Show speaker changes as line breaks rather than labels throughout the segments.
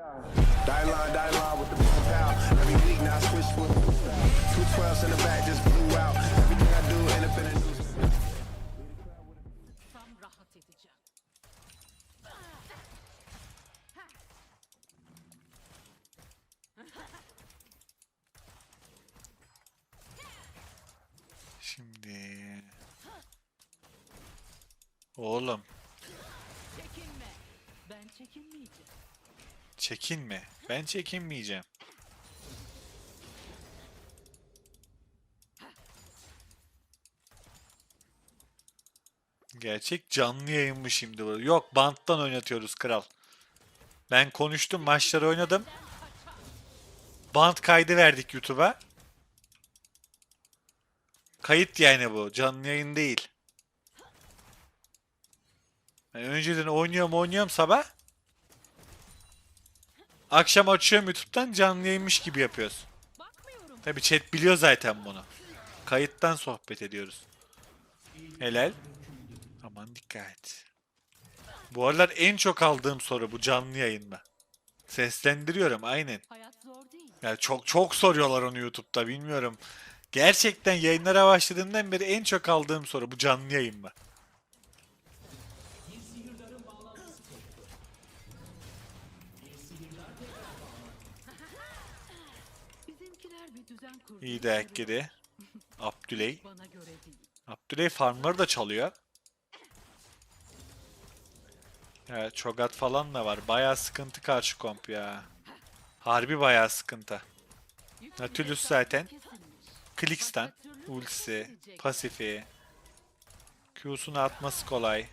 Die line, die line with the boom pow. Every week now I switch with two twelves in the back just blew out. Everything I do end up in a new.
Tam rahat edeceğim.
Şimdi... Oğlum
Çekinme. Ben çekinmeyeceğim.
Çekinme. Ben çekinmeyeceğim. Gerçek canlı yayın mı şimdi bu? Yok banttan oynatıyoruz kral. Ben konuştum maçları oynadım. Bant kaydı verdik YouTube'a. Kayıt yani bu. Canlı yayın değil. Ben önceden oynuyorum oynuyorum sabah. Akşam açıyorum YouTube'dan canlı yayınmış gibi yapıyoruz. Tabi chat biliyor zaten bunu. Kayıttan sohbet ediyoruz. Helal. Aman dikkat. Bu aralar en çok aldığım soru bu canlı yayında. Seslendiriyorum aynen. Yani çok çok soruyorlar onu YouTube'da bilmiyorum. Gerçekten yayınlara başladığımdan beri en çok aldığım soru bu canlı yayın mı? İyi de. Abdüley.
Bana göre değil.
Abdüley farmları da çalıyor. Ya Çogat falan da var. Bayağı sıkıntı karşı komp ya. Harbi bayağı sıkıntı. Nautilus zaten. Kliks'ten. Ultisi, pasifi. Q'sunu atması kolay.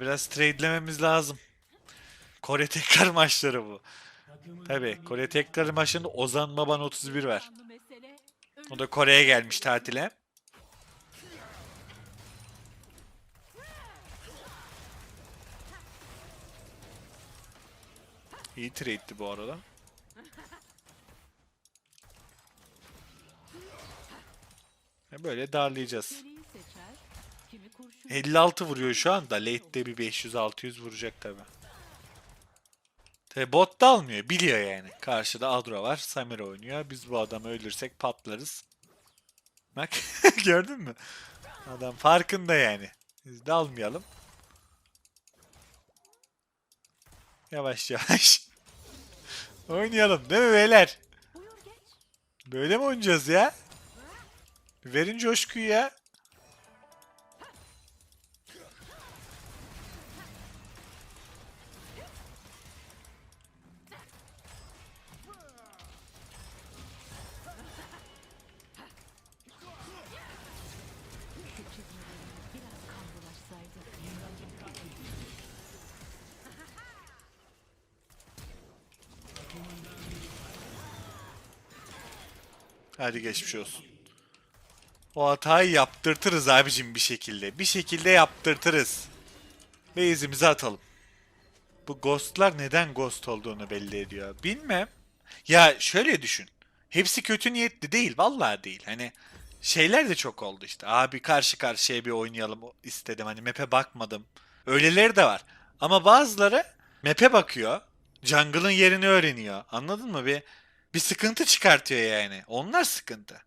Biraz trade'lememiz lazım. Kore tekrar maçları bu. Tabi Kore tekrar maçında Ozan Baban 31 var. O da Kore'ye gelmiş tatile. İyi trade'di bu arada. Böyle darlayacağız. 56 vuruyor şu anda. Late'de bir 500-600 vuracak tabi. Tabi bot da almıyor. Biliyor yani. Karşıda Adro var. Samir oynuyor. Biz bu adamı öldürsek patlarız. Bak gördün mü? Adam farkında yani. Biz de almayalım. Yavaş yavaş. Oynayalım değil mi beyler? Böyle mi oynayacağız ya? Verin coşkuyu ya. Hadi geçmiş olsun. O hatayı yaptırtırız abicim bir şekilde. Bir şekilde yaptırtırız. Ve izimizi atalım. Bu ghostlar neden ghost olduğunu belli ediyor. Bilmem. Ya şöyle düşün. Hepsi kötü niyetli değil. Vallahi değil. Hani şeyler de çok oldu işte. Abi karşı karşıya bir oynayalım istedim. Hani map'e bakmadım. Öyleleri de var. Ama bazıları map'e bakıyor. Jungle'ın yerini öğreniyor. Anladın mı? Bir bir sıkıntı çıkartıyor yani. Onlar sıkıntı.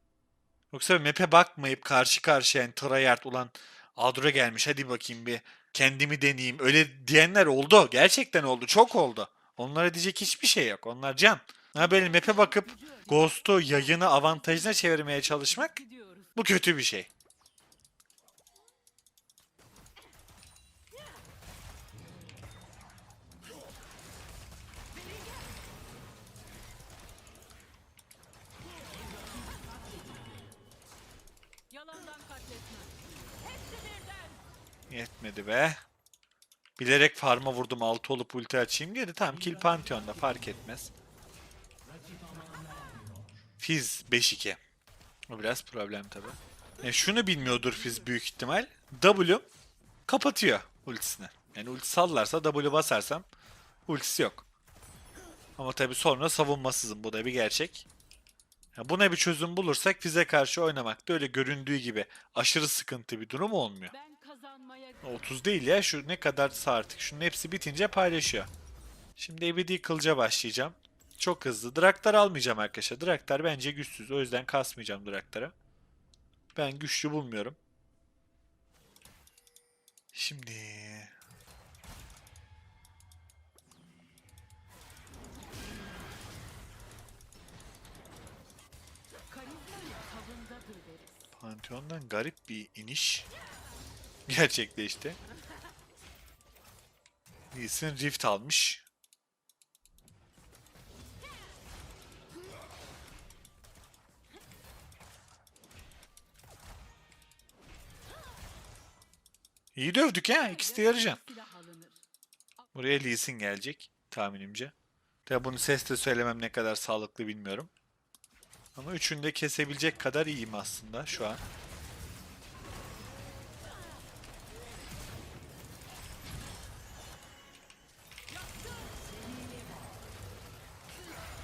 Yoksa map'e bakmayıp karşı karşıya yani tryhard ulan Adro gelmiş hadi bakayım bir kendimi deneyeyim. Öyle diyenler oldu. Gerçekten oldu. Çok oldu. Onlara diyecek hiçbir şey yok. Onlar can. Ha böyle map'e bakıp Ghost'u yayını avantajına çevirmeye çalışmak bu kötü bir şey. Yetmedi be. Bilerek farma vurdum 6 olup ulti açayım diye de tamam kill Pantheon'da fark etmez. Fizz 5-2. O biraz problem tabi. E şunu bilmiyordur Fizz büyük ihtimal. W kapatıyor ultisini. Yani ulti sallarsa W basarsam ultisi yok. Ama tabi sonra savunmasızım. Bu da bir gerçek. Ya buna bir çözüm bulursak fize karşı oynamak da öyle göründüğü gibi aşırı sıkıntı bir durum olmuyor.
Ben
30 değil ya şu ne kadarsa artık. Şunun hepsi bitince paylaşıyor. Şimdi ebedi kılıca başlayacağım. Çok hızlı. Draktar almayacağım arkadaşlar. Draktar bence güçsüz. O yüzden kasmayacağım Draktar'a. Ben güçlü bulmuyorum. Şimdi... Pantheon'dan garip bir iniş gerçekleşti. Lee Sin Rift almış. İyi dövdük ha. İkisi de yarıcan. Buraya Lee gelecek tahminimce. Tabi bunu sesle söylemem ne kadar sağlıklı bilmiyorum. Ama üçünü de kesebilecek kadar iyiyim aslında şu an.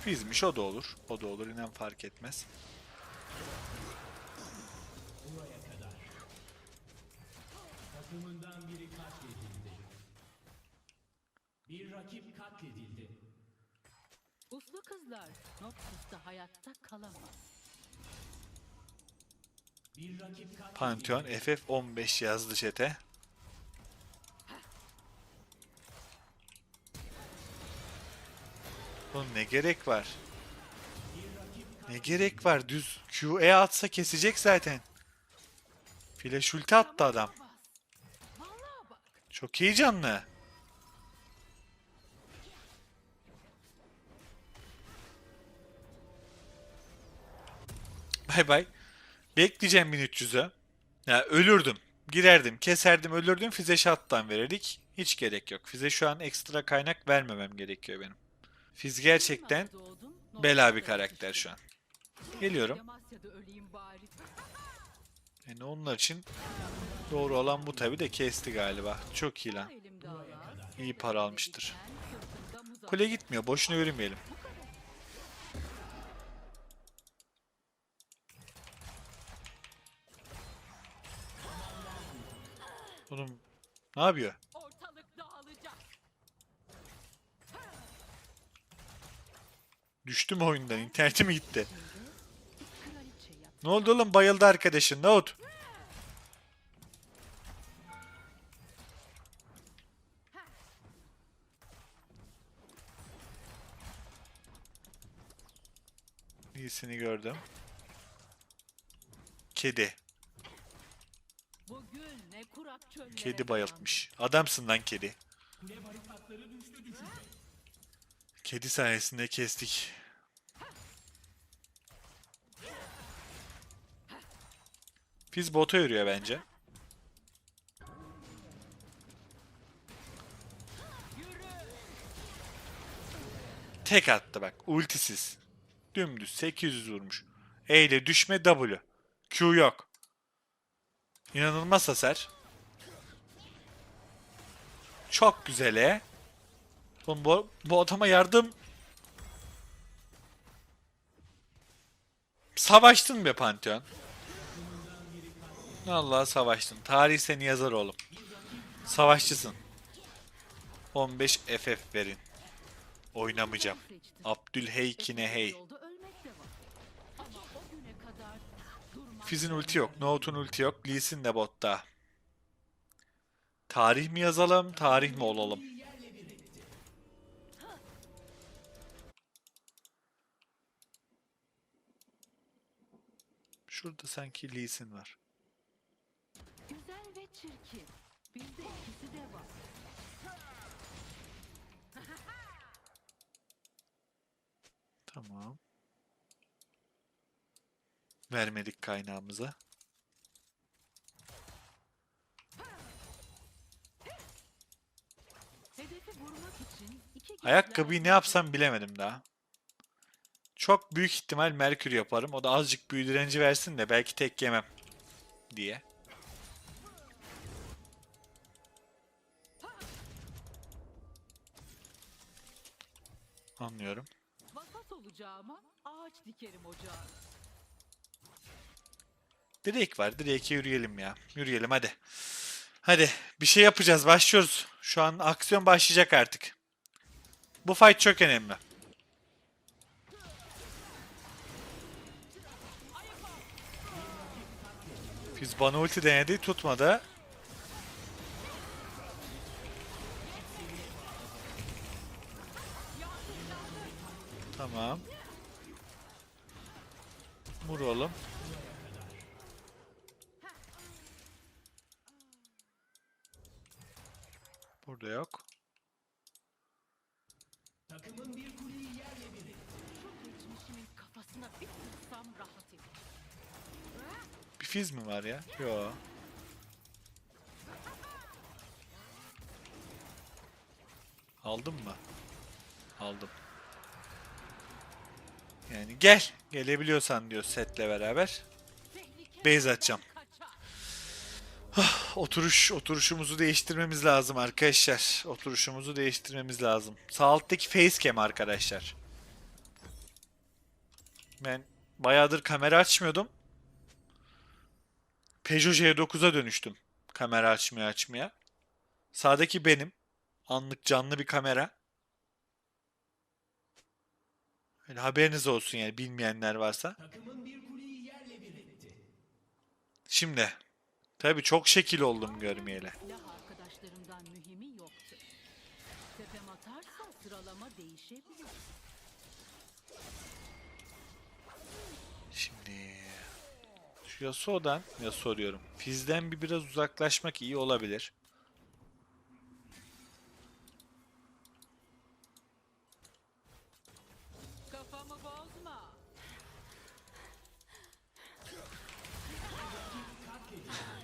Fizmiş o da olur. O da olur inan fark etmez.
Takımından biri katledildi. Bir rakip katledildi.
Uslu kızlar Noxus'ta hayatta kalamaz.
Bir rakip katledildi.
Pantheon FF15 yazdı chat'e. Oğlum ne gerek var? Ne gerek var? Düz QE atsa kesecek zaten. Flash ulti attı adam. Çok iyi canlı. Bay bay. Bekleyeceğim 1300'ü. Ya ölürdüm. Girerdim, keserdim, ölürdüm. Fize shot'tan verirdik. Hiç gerek yok. Fize şu an ekstra kaynak vermemem gerekiyor benim. Fiz gerçekten bela bir karakter şu an. Geliyorum. Yani onlar için doğru olan bu tabi de kesti galiba. Çok iyi lan. İyi para almıştır. Kule gitmiyor. Boşuna yürümeyelim. Oğlum ne yapıyor? Düştüm oyundan. İnterneti mi gitti? Ne oldu oğlum? Bayıldı arkadaşın. Ne oldu? İyisini gördüm. Kedi. Kedi bayıltmış. Adamsın lan kedi.
Kule barikatları düştü düşecek.
Kedi sayesinde kestik. Fiz bota yürüyor bence. Tek attı bak. Ultisiz. Dümdüz 800 vurmuş. E ile düşme W. Q yok. İnanılmaz hasar. Çok güzel e. Oğlum bu, bu adama yardım. Savaştın be Pantheon. Allah savaştın. Tarih seni yazar oğlum. Savaşçısın. 15 FF verin. Oynamayacağım. Hey.
Güne kadar durmak
Fizz'in ulti yok. Nohut'un ulti yok. Lee de botta. Tarih mi yazalım, tarih mi olalım? Şurada sanki Lee Sin var.
Güzel ve çirkin. Bizde ikisi de var.
Tamam. Vermedik kaynağımıza. Ayakkabıyı ne yapsam bilemedim daha. Çok büyük ihtimal Merkür yaparım. O da azıcık büyü direnci versin de belki tek yemem diye. Anlıyorum.
Vasat olacağıma ağaç dikerim ocağa.
Direkt var. Direk'e yürüyelim ya. Yürüyelim hadi. Hadi bir şey yapacağız. Başlıyoruz. Şu an aksiyon başlayacak artık. Bu fight çok önemli. Biz bana ulti denedi tutmadı. Tamam. Vur oğlum. Burada yok.
Takımın bir kuleyi
200 mi var ya? Yo. Aldım mı? Aldım. Yani gel. Gelebiliyorsan diyor setle beraber. Base atacağım. Oturuş, oturuşumuzu değiştirmemiz lazım arkadaşlar. Oturuşumuzu değiştirmemiz lazım. Sağ alttaki facecam arkadaşlar. Ben bayağıdır kamera açmıyordum. Peugeot J9'a dönüştüm. Kamera açmaya açmaya. Sağdaki benim. Anlık canlı bir kamera. Öyle haberiniz olsun yani bilmeyenler varsa. Şimdi. Tabii çok şekil oldum görmeyeli.
Silah
şu Yasuo'dan ya soruyorum. Fizz'den bir biraz uzaklaşmak iyi olabilir.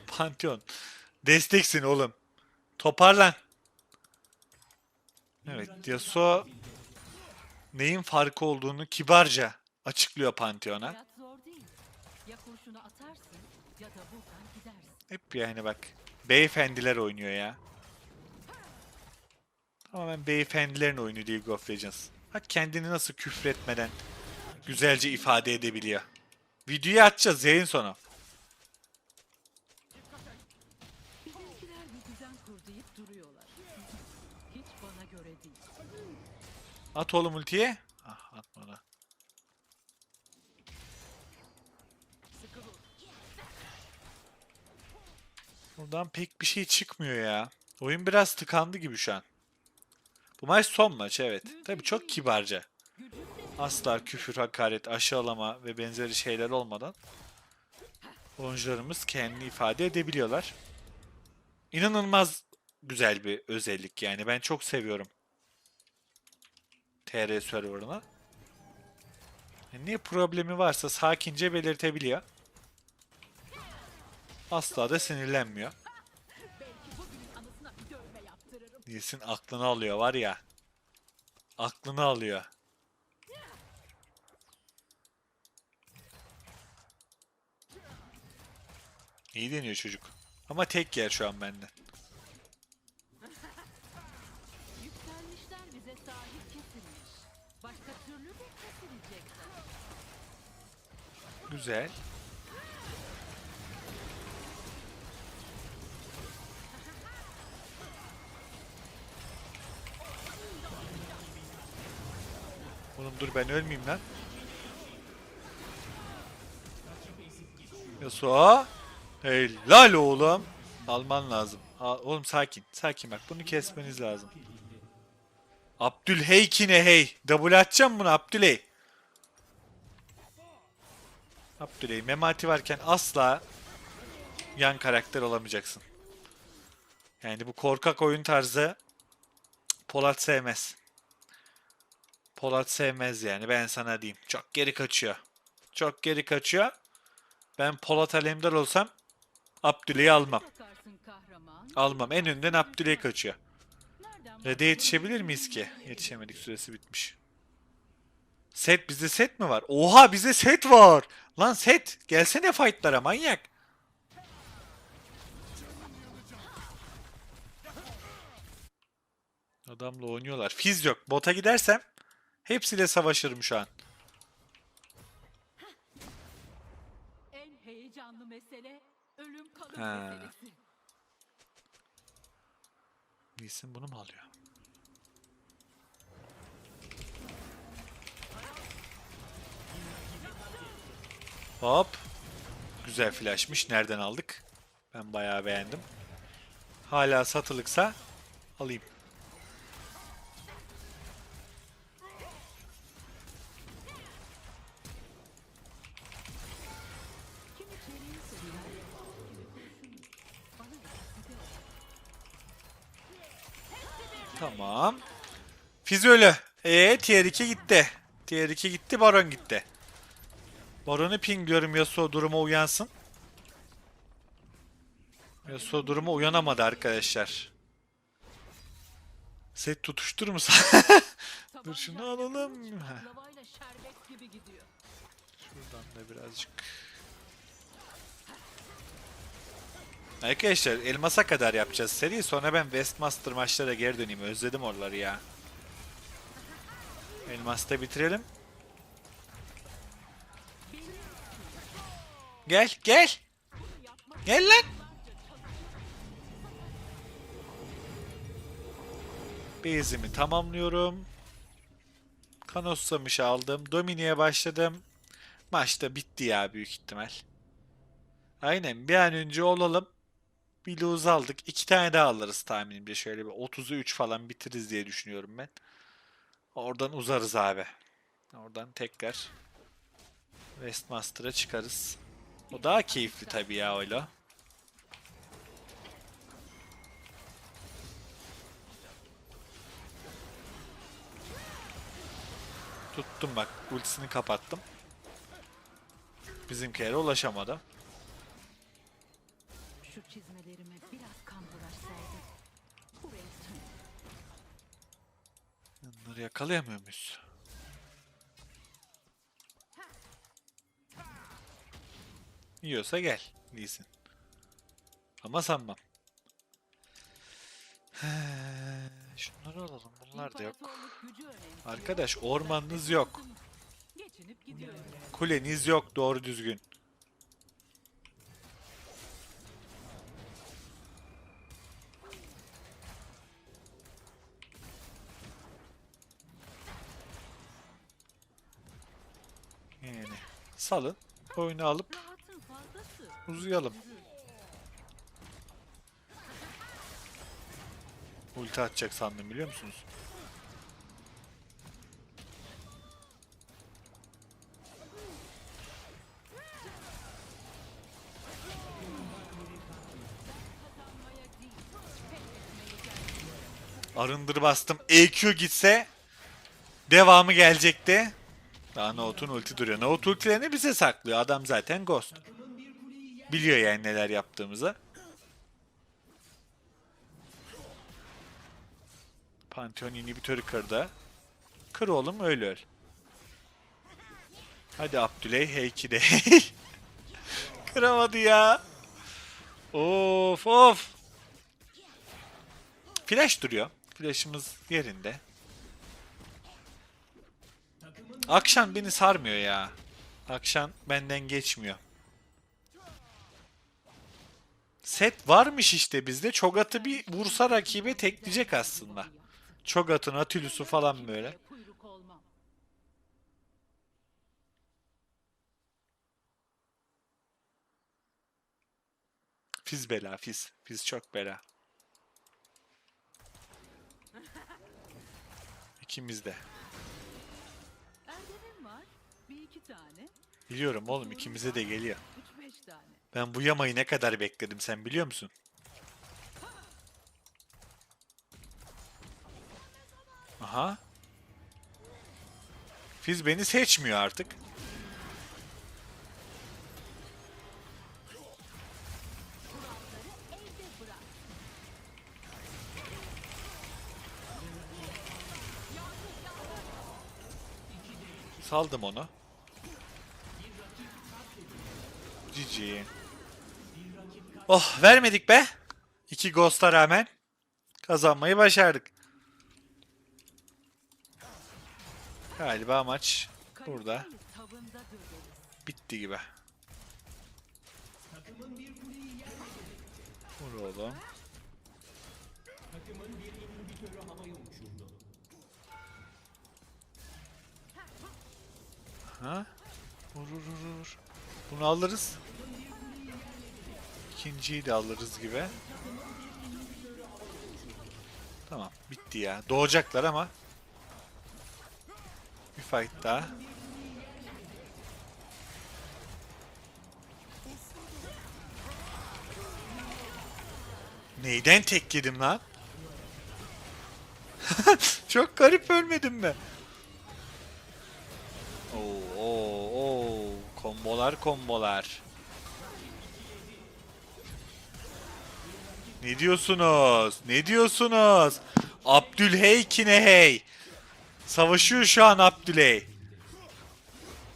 Pantheon. Desteksin oğlum. Toparlan. Evet Yasuo neyin farkı olduğunu kibarca açıklıyor Pantheon'a.
Hayat zor değil. Ya kurşunu atarsın ya da buradan gidersin.
Hep yani bak. Beyefendiler oynuyor ya. Tamamen beyefendilerin oyunu League of Legends. Bak kendini nasıl küfretmeden güzelce ifade edebiliyor. Videoyu açacağız yayın sonu.
Bizimkiler bir düzen kur deyip duruyorlar. Hiç bana göre değil.
At oğlum ultiye. Buradan pek bir şey çıkmıyor ya. Oyun biraz tıkandı gibi şu an. Bu maç son maç evet. Tabii çok kibarca. Asla küfür, hakaret, aşağılama ve benzeri şeyler olmadan oyuncularımız kendini ifade edebiliyorlar. İnanılmaz güzel bir özellik yani. Ben çok seviyorum. TR serverını. Yani ne problemi varsa sakince belirtebiliyor. Asla da sinirlenmiyor. Nils'in aklını alıyor var ya. Aklını alıyor. İyi deniyor çocuk. Ama tek yer şu an benden.
Yükselmişler
Oğlum dur ben ölmeyeyim lan. Yasuo. Helal oğlum. Alman lazım. Oğlum sakin. Sakin bak bunu kesmeniz lazım. Abdülheykine hey. Double atacağım bunu Abdülhey. Abdüley Memati varken asla yan karakter olamayacaksın. Yani bu korkak oyun tarzı Polat sevmez. Polat sevmez yani ben sana diyeyim. Çok geri kaçıyor. Çok geri kaçıyor. Ben Polat Alemdar olsam Abdüley'i almam. Almam. En önden Abdüley kaçıyor. Red'e yetişebilir miyiz ki? Yetişemedik süresi bitmiş. Set bizde set mi var? Oha bizde set var. Lan set gelsene fightlara manyak. Adamla oynuyorlar. Fiz yok. Bota gidersem Hepsiyle savaşırım şu an.
En
heyecanlı
mesele
ölüm kalım meselesi. Bunu mu alıyor? Hop. Güzel flashmış. Nereden aldık? Ben bayağı beğendim. Hala satılıksa alayım. Fiz ölü. Eee tier 2 gitti. Tier 2 gitti Baron gitti. Baron'u pingliyorum Yasuo duruma uyansın. Yasuo duruma uyanamadı arkadaşlar. Set tutuştur musun? Dur şunu alalım. Şuradan da birazcık. Arkadaşlar elmasa kadar yapacağız seri. Sonra ben Westmaster maçlara geri döneyim. Özledim oraları ya. Elmas'ta bitirelim. Gel gel. Gel lan. Base'imi tamamlıyorum. Kanossamış aldım. Domine'ye başladım. Maçta bitti ya büyük ihtimal. Aynen bir an önce olalım. Bir lose aldık. İki tane daha alırız tahminimce. Şöyle bir 30'u 3 falan bitiririz diye düşünüyorum ben. Oradan uzarız abi. Oradan tekrar Westmaster'a çıkarız. O daha keyifli tabii ya öyle. Tuttum bak. Ultisini kapattım. Bizimkilere ulaşamadı.
Şu çizmelerime
Bunları yakalayamıyor muyuz? Yiyorsa gel. Değilsin. Ama sanmam. He, Şunları alalım. Bunlar da yok. Arkadaş ormanınız yok. Kuleniz yok doğru düzgün. Salın oyunu alıp uzayalım. Ulti atacak sandım biliyor musunuz? Arındır bastım. EQ gitse devamı gelecekti. Daha Nohut'un ulti duruyor. Nohut ultilerini bize saklıyor. Adam zaten Ghost. Biliyor yani neler yaptığımızı. Pantheon inhibitörü kırdı. Kır oğlum öyle öl. Hadi Abdüley heyki de. Kıramadı ya. Of of. Flash duruyor. Flash'ımız yerinde. Akşam beni sarmıyor ya. Akşam benden geçmiyor. Set varmış işte bizde. Çogat'ı bir vursa rakibe tekleyecek aslında. Çogat'ın Atilus'u falan böyle. Fiz bela fiz. Fiz çok bela. İkimiz de. Biliyorum oğlum ikimize de geliyor. Ben bu yamayı ne kadar bekledim sen biliyor musun? Aha. Fiz beni seçmiyor artık. Saldım onu. GG. Oh vermedik be. İki ghost'a rağmen kazanmayı başardık. Galiba maç burada bitti gibi. Vur oğlum. Ha? Vur vur vur. Bunu alırız. İkinciyi de alırız gibi. Tamam bitti ya. Doğacaklar ama. Bir fight daha. Neyden tek yedim lan? Çok garip ölmedim mi? Oo, oo, oo. Kombolar kombolar. Ne diyorsunuz? Ne diyorsunuz? Abdülhey kine hey. Savaşıyor şu an Abdülhey.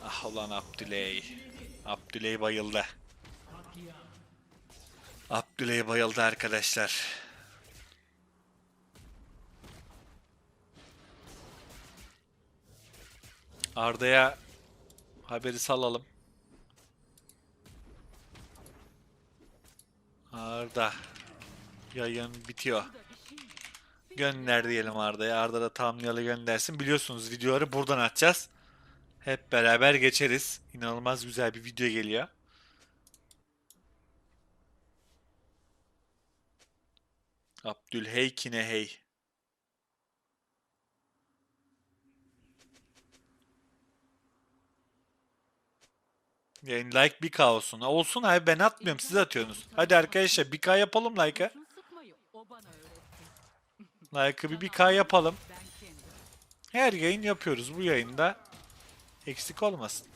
Ah ulan Abdülhey. Abdülhey bayıldı. Abdülhey bayıldı arkadaşlar. Arda'ya haberi salalım. Arda. Yayın bitiyor. Gönder diyelim Arda'ya. Arda da tamamlayalı göndersin. Biliyorsunuz videoları buradan atacağız. Hep beraber geçeriz. İnanılmaz güzel bir video geliyor. Abdülhey kine hey. Yani like bir olsun. Olsun abi ben atmıyorum siz atıyorsunuz. Hadi arkadaşlar bir k yapalım like'a.
Kurşun sıkmayı o bana
Like'ı bir k yapalım. Her yayın yapıyoruz. Bu yayında eksik olmasın.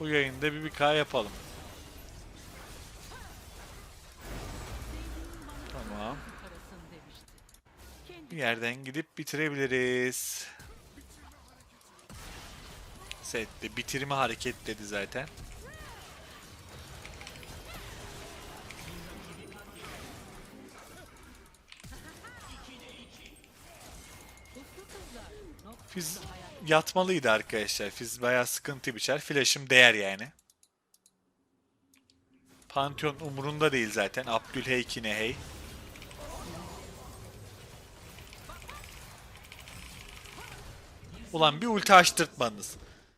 Bu yayında bir bir k yapalım. Tamam. Bir yerden gidip bitirebiliriz. Sette bitirme hareket dedi zaten. Fiz yatmalıydı arkadaşlar. Fiz bayağı sıkıntı biçer. Flash'ım değer yani. Pantheon umurunda değil zaten. Abdülhey kine hey. Ulan bir ulti açtırtmadınız.